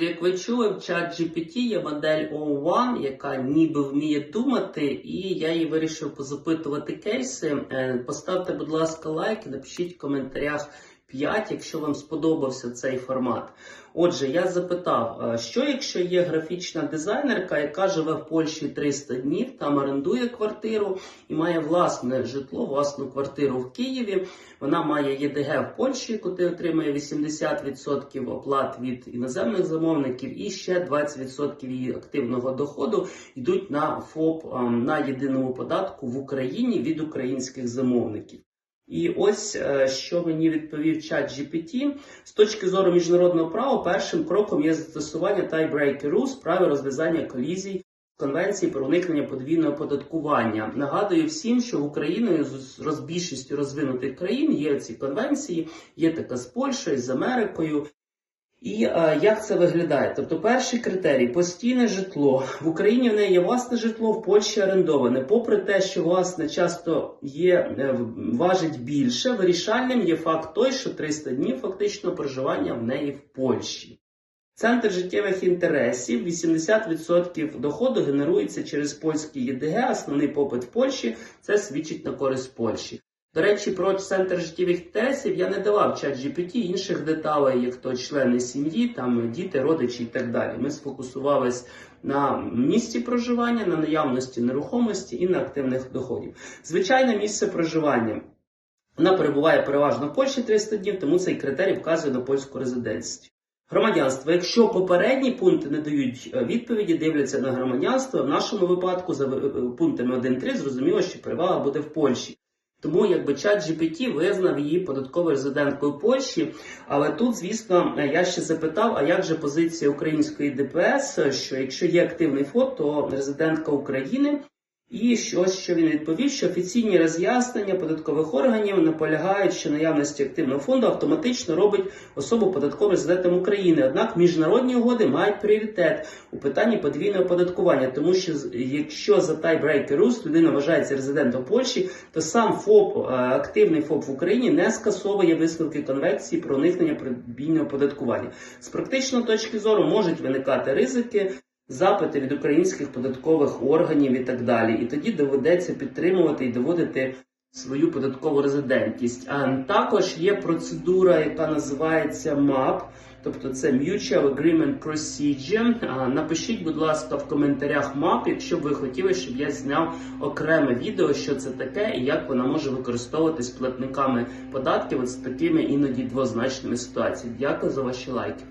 Друзі, як ви чули, в чат GPT є модель O1, яка ніби вміє думати, і я її вирішив позапитувати кейси. Е, Поставте, будь ласка, лайк і напишіть в коментарях 5, якщо вам сподобався цей формат. Отже, я запитав, е, що якщо є графічна дизайнерка, яка живе в Польщі 300 днів, там орендує квартиру і має власне житло, власну квартиру в Києві. Вона має ЄДГ в Польщі, куди отримує 80% оплат від іноземних замовників, і ще 20% її активного доходу йдуть на ФОП ем, на єдиному податку в Україні від українських замовників. І ось е, що мені відповів чат GPT. З точки зору міжнародного права, першим кроком є застосування tie-breaker rules, розв'язання колізій Конвенції про уникнення подвійного оподаткування. Нагадую всім, що в Україні з розбільшістю розвинутих країн є ці конвенції, є така з Польщею, з Америкою. І е, як це виглядає? Тобто, перший критерій постійне житло в Україні в неї є власне житло, в Польщі орендоване. Попри те, що власне часто є е, важить більше, вирішальним є факт той, що 300 днів фактично проживання в неї в Польщі. Центр життєвих інтересів 80% доходу генерується через польський ЄДГ, основний попит в Польщі. Це свідчить на користь Польщі. До речі, про центр життєвих інтересів я не давав чат GPT інших деталей, як то члени сім'ї, там діти, родичі і так далі. Ми сфокусувались на місці проживання, на наявності нерухомості і на активних доходів. Звичайне місце проживання. Вона перебуває переважно в Польщі 300 днів, тому цей критерій вказує на польську резидентність. Громадянство. Якщо попередні пункти не дають е, відповіді, дивляться на громадянство. В нашому випадку за е, пунктами 1.3 зрозуміло, що перевага буде в Польщі. Тому якби чат GPT визнав її податковою резиденткою Польщі. Але тут, звісно, я ще запитав, а як же позиція української ДПС, що якщо є активний фото, то резидентка України. І що, що він відповів, що офіційні роз'яснення податкових органів наполягають, що наявності активного фонду автоматично робить особу податковим резидентом України. Однак міжнародні угоди мають пріоритет у питанні подвійного оподаткування, тому що якщо за tie-breaker rules людина вважається резидентом Польщі, то сам ФОП, е, активний ФОП в Україні не скасовує висновки конвенції про уникнення подвійного оподаткування. З практичної точки зору можуть виникати ризики запити від українських податкових органів і так далі. І тоді доведеться підтримувати і доводити свою податкову резидентність. А також є процедура, яка називається MAP, тобто це Mutual Agreement Procedure. А, Напишіть, будь ласка, в коментарях MAP, якщо б ви хотіли, щоб я зняв окреме відео, що це таке і як вона може використовуватись платниками податків от з такими іноді двозначними ситуаціями. Дякую за ваші лайки.